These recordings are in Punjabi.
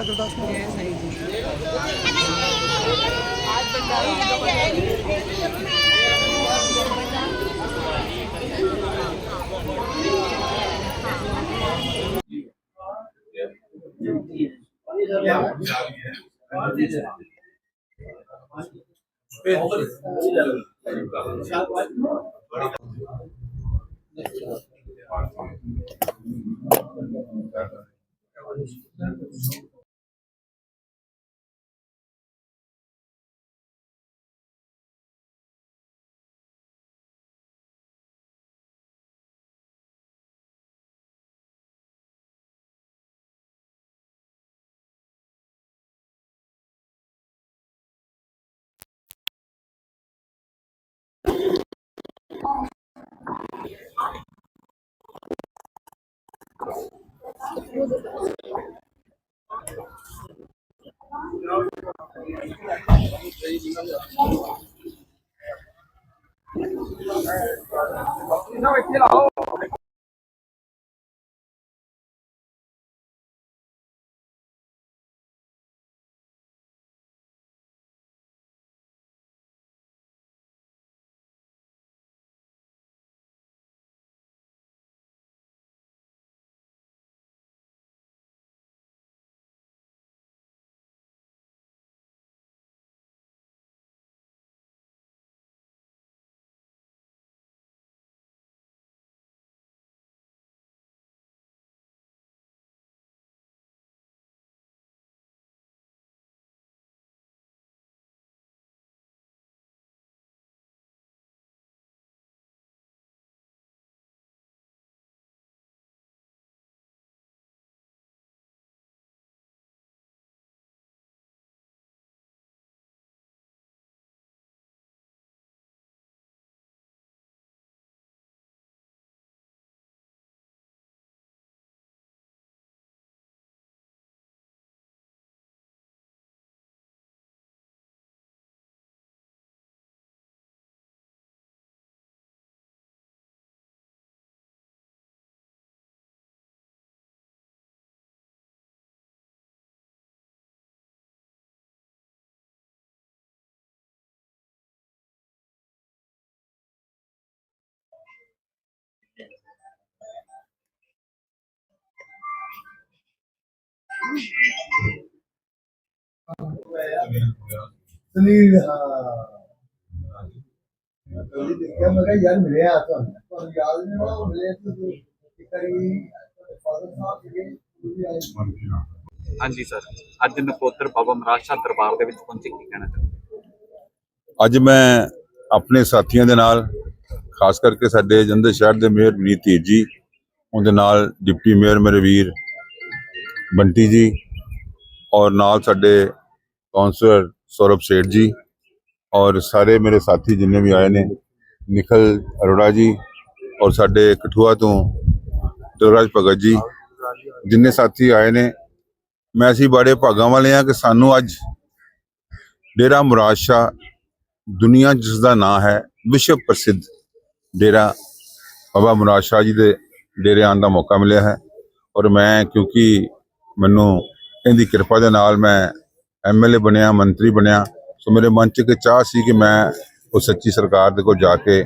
Yeah. ਬਾਬਾ ਗੁਰਦਾਸ ਮਾਨ ਸੁਨੀਲ ਹਾਂ। ਮੈਂ ਦੇਖਿਆ ਮੈਂ ਕਿਹਾ ਯਾਰ ਮਿਲਿਆ ਤੁਹਾਨੂੰ। ਤੁਹਾਨੂੰ ਯਾਦ ਨਹੀਂ ਉਹ ਮਿਲੇ ਤੁਸੀਂ। ਇੱਕ ਵਾਰੀ ਫਾਦਰ ਸਾਹਿਬ ਸੀਗੇ ਤੁਸੀਂ ਆਏ। ਹਾਂਜੀ ਸਰ ਅੱਜ ਨਕੋਦਰ ਬਾਬਾ ਮਹਾਰਾਜ ਸ਼ਾਹ ਦਰਬਾਰ ਦੇ ਵਿੱਚ ਪਹੁੰਚੇ ਕੀ ਕਹਿਣਾ ਚਾਹੁੰਦੇ? ਅੱਜ ਮੈਂ ਆਪਣੇ ਸਾਥੀਆਂ ਦੇ ਨਾਲ ਖਾਸ ਕਰਕੇ ਸਾਡੇ ਜੰਦੇ ਸ਼ਹਿਰ ਦੇ ਮੇਅਰ ਵਿਨੀਤ ਤੇਜ ਜੀ ਉਹਦੇ ਨਾਲ ਡਿਪਟੀ ਮੇਅਰ ਮੇਰੇ ਵੀਰ ਬੰਟੀ ਜੀ ਔਰ ਨਾਲ ਸਾਡੇ ਕਾਉਂਸਲਰ ਸੌਰਵ ਸੇਠ ਜੀ ਔਰ ਸਾਰੇ ਮੇਰੇ ਸਾਥੀ ਜਿੰਨੇ ਵੀ ਆਏ ਨੇ, ਨਿਖਲ ਅਰੋੜਾ ਜੀ ਔਰ ਸਾਡੇ ਕਠੂਆ ਤੋਂ ਦਿਲਰਾਜ ਭਗਤ ਜੀ, ਜਿੰਨੇ ਸਾਥੀ ਆਏ ਨੇ, ਮੈਂ ਅਸੀਂ ਬੜੇ ਭਾਗਾਂ ਵਾਲੇ ਹਾਂ ਕਿ ਸਾਨੂੰ ਅੱਜ ਡੇਰਾ ਮੁਰਾਦ ਦੁਨੀਆ ਜਿਸ ਦਾ ਨਾਂ ਹੈ, ਵਿਸ਼ਵ ਪ੍ਰਸਿੱਧ ਡੇਰਾ ਬਾਬਾ ਮੁਰਾਦ ਜੀ ਦੇ ਡੇਰੇ ਆਉਣ ਦਾ ਮੌਕਾ ਮਿਲਿਆ ਹੈ। ਔਰ ਮੈਂ ਕਿਉਂਕਿ ਮੈਨੂੰ ਇਹਦੀ ਕਿਰਪਾ ਦੇ ਨਾਲ ਮੈਂ ਐਮਐਲਏ ਬਣਿਆ, ਮੰਤਰੀ ਬਣਿਆ। ਸੋ ਮੇਰੇ ਮਨ 'ਚ ਇੱਕ ਚਾਹ ਸੀ ਕਿ ਮੈਂ ਉਹ ਸੱਚੀ ਸਰਕਾਰ ਦੇ ਕੋਲ ਜਾ ਕੇ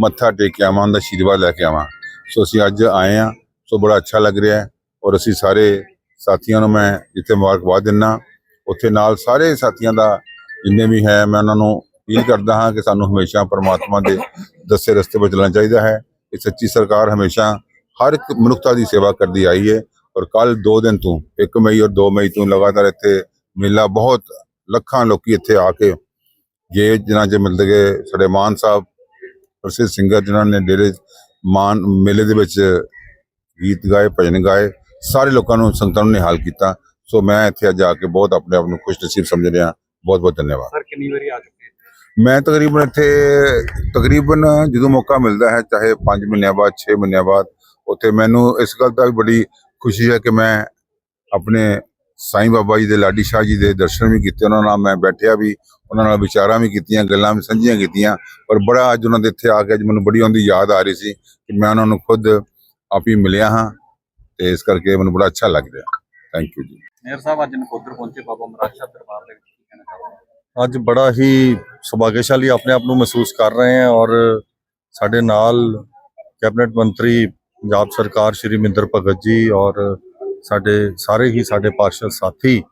ਮੱਥਾ ਟੇਕ ਕੇ ਆਵਾਂ, ਉਹਦਾ ਆਸ਼ੀਰਵਾਦ ਲੈ ਕੇ ਆਵਾਂ। ਸੋ ਅਸੀਂ ਅੱਜ ਆਏ ਹਾਂ। ਸੋ ਬੜਾ ਅੱਛਾ ਲੱਗ ਰਿਹਾ ਹੈ ਔਰ ਅਸੀਂ ਸਾਰੇ ਸਾਥੀਆਂ ਨੂੰ ਮੈਂ ਜਿੱਥੇ ਮੁਬਾਰਕਬਾਦ ਦਿੰਦਾ ਉੱਥੇ ਨਾਲ ਸਾਰੇ ਸਾਥੀਆਂ ਦਾ ਜਿੰਨੇ ਵੀ ਹੈ, ਮੈਂ ਉਹਨਾਂ ਨੂੰ ਅਪੀਲ ਕਰਦਾ ਹਾਂ ਕਿ ਸਾਨੂੰ ਹਮੇਸ਼ਾ ਪਰਮਾਤਮਾ ਦੇ ਦੱਸੇ ਰਸਤੇ 'ਤੇ ਚੱਲਣਾ ਚਾਹੀਦਾ ਹੈ। ਇਹ ਸੱਚੀ ਸਰਕਾਰ ਹਮੇਸ਼ਾ ਹਰ ਇੱਕ ਮਨੁੱਖਤਾ ਦੀ ਸੇਵਾ ਕਰਦੀ ਆਈ ਹੈ। ਔਰ ਕੱਲ 2 ਦਿਨ ਤੋਂ 1 ਮਈ ਔਰ 2 ਮਈ ਤੋਂ ਲਗਾਤਾਰ ਇੱਥੇ ਮੇਲਾ ਬਹੁਤ ਲੱਖਾਂ ਲੋਕੀ ਇੱਥੇ ਆ ਕੇ ਗਏ ਜਿਨ੍ਹਾਂ 'ਚ ਮਿਲਦੇ ਗਏ ਸਾਡੇ ਮਾਨ ਸਾਹਿਬ ਪ੍ਰਸਿੱਧ ਸਿੰਗਰ ਜਿਨ੍ਹਾਂ ਨੇ ਡੇਰੇ ਮਾਨ ਮੇਲੇ ਦੇ ਵਿੱਚ ਗੀਤ ਗਾਏ ਭਜਨ ਗਾਏ ਸਾਰੇ ਲੋਕਾਂ ਨੂੰ ਸੰਗਤਾਂ ਨੂੰ ਨਿਹਾਲ ਕੀਤਾ। ਸੋ ਮੈਂ ਇੱਥੇ ਅੱਜ ਆ ਕੇ ਬਹੁਤ ਆਪਣੇ ਆਪ ਨੂੰ ਖੁਸ਼ਨਸੀਬ ਸਮਝ ਰਿਹਾ। ਬਹੁਤ ਬਹੁਤ ਧੰਨਵਾਦ। ਸਰ ਕਿੰਨੀ ਵਾਰੀ ਆ ਚੁੱਕੇ? ਮੈਂ ਤਕਰੀਬਨ ਇੱਥੇ ਤਕਰੀਬਨ ਜਦੋਂ ਮੌਕਾ ਮਿਲਦਾ ਹੈ ਚਾਹੇ 5 ਮਹੀਨਿਆਂ ਬਾਅਦ 6 ਮਹੀਨਿਆਂ ਬਾਅਦ ਉੱਥੇ ਮੈਨੂੰ ਇਸ ਗੱਲ ਦਾ ਵੀ ਬੜੀ ਖੁਸ਼ੀ ਹੈ ਕਿ ਮੈਂ ਆਪਣੇ ਸਾਈਂ ਬਾਬਾ ਜੀ ਦੇ ਲਾਡੀ ਸ਼ਾਹ ਜੀ ਦੇ ਦਰਸ਼ਨ ਵੀ ਕੀਤੇ ਉਹਨਾਂ ਨਾਲ ਮੈਂ ਬੈਠਿਆ ਵੀ ਉਹਨਾਂ ਨਾਲ ਵਿਚਾਰਾਂ ਵੀ ਕੀਤੀਆਂ ਗੱਲਾਂ ਵੀ ਸਾਂਝੀਆਂ ਕੀਤੀਆਂ ਪਰ ਬੜਾ ਅੱਜ ਉਹਨਾਂ ਦੇ ਇੱਥੇ ਆ ਕੇ ਅੱਜ ਮੈਨੂੰ ਬੜੀ ਉਹਦੀ ਯਾਦ ਆ ਰਹੀ ਸੀ ਕਿ ਮੈਂ ਉਹਨਾਂ ਨੂੰ ਖੁਦ ਆਪ ਹੀ ਮਿਲਿਆ ਹਾਂ ਤੇ ਇਸ ਕਰਕੇ ਮੈਨੂੰ ਬੜਾ ਅੱਛਾ ਲੱਗ ਰਿਹਾ। ਥੈਂਕ ਯੂ ਜੀ। ਮੇਅਰ ਸਾਹਿਬ ਅੱਜ ਨਕੋਦਰ ਪਹੁੰਚੇ ਬਾਬਾ ਮਹਾਰਾਜ ਦਰਬਾਰ ਦੇ ਵਿੱਚ ਕੀ ਕਹਿਣਾ ਚਾਹੋਗੇ? ਅੱਜ ਬੜਾ ਹੀ ਸੁਭਾਗਿਆਸ਼ਾਲੀ ਆਪਣੇ ਆਪ ਨੂੰ ਮਹਿਸੂਸ ਕਰ ਰਹੇ ਹਾਂ ਔਰ ਸਾਡੇ ਨਾਲ ਕੈਬਨਿਟ ਮੰਤਰੀ ਪੰਜਾਬ ਸਰਕਾਰ ਸ਼੍ਰੀ ਮਿੰਦਰ ਭਗਤ ਜੀ ਔਰ ਸਾਡੇ ਸਾਰੇ ਹੀ ਸਾਡੇ ਪਾਰਸ਼ਦ ਸਾਥੀ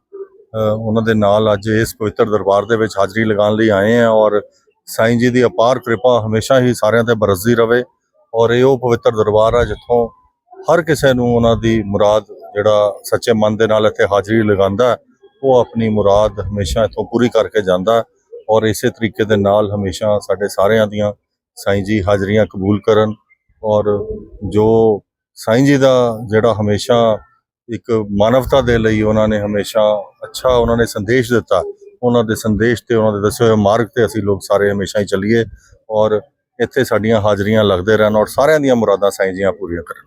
ਉਹਨਾਂ ਦੇ ਨਾਲ ਅੱਜ ਇਸ ਪਵਿੱਤਰ ਦਰਬਾਰ ਦੇ ਵਿੱਚ ਹਾਜ਼ਰੀ ਲਗਾਉਣ ਲਈ ਆਏ ਹਾਂ ਔਰ ਸਾਈਂ ਜੀ ਦੀ ਅਪਾਰ ਕਿਰਪਾ ਹਮੇਸ਼ਾ ਹੀ ਸਾਰਿਆਂ ਤੇ ਬਰਸਦੀ ਰਵੇ ਔਰ ਇਹ ਉਹ ਪਵਿੱਤਰ ਦਰਬਾਰ ਆ ਜਿੱਥੋਂ ਹਰ ਕਿਸੇ ਨੂੰ ਉਹਨਾਂ ਦੀ ਮੁਰਾਦ ਜਿਹੜਾ ਸੱਚੇ ਮਨ ਦੇ ਨਾਲ ਇੱਥੇ ਹਾਜ਼ਰੀ ਲਗਾਉਂਦਾ, ਉਹ ਆਪਣੀ ਮੁਰਾਦ ਹਮੇਸ਼ਾ ਇੱਥੋਂ ਪੂਰੀ ਕਰਕੇ ਜਾਂਦਾ ਔਰ ਇਸੇ ਤਰੀਕੇ ਦੇ ਨਾਲ ਹਮੇਸ਼ਾ ਸਾਡੇ ਸਾਰਿਆਂ ਦੀਆਂ ਸਾਈਂ ਜੀ ਹਾਜ਼ਰੀਆਂ ਕਬੂਲ ਕਰਨ ਔਰ ਜੋ ਸਾਈਂ ਜੀ ਦਾ ਜਿਹੜਾ ਹਮੇਸ਼ਾ ਇੱਕ ਮਾਨਵਤਾ ਦੇ ਲਈ ਉਹਨਾਂ ਨੇ ਹਮੇਸ਼ਾ ਅੱਛਾ ਉਹਨਾਂ ਨੇ ਸੰਦੇਸ਼ ਦਿੱਤਾ, ਉਹਨਾਂ ਦੇ ਸੰਦੇਸ਼ ਤੇ ਉਹਨਾਂ ਦੇ ਦੱਸੇ ਹੋਏ ਮਾਰਗ ਤੇ ਅਸੀਂ ਲੋਕ ਸਾਰੇ ਹਮੇਸ਼ਾ ਹੀ ਚੱਲੀਏ ਔਰ ਇੱਥੇ ਸਾਡੀਆਂ ਹਾਜ਼ਰੀਆਂ ਲੱਗਦੇ ਰਹਿਣ ਔਰ ਸਾਰਿਆਂ ਦੀਆਂ ਮੁਰਾਦਾਂ ਸਾਈਂ ਜੀਆਂ ਪੂਰੀਆਂ ਕਰਨ।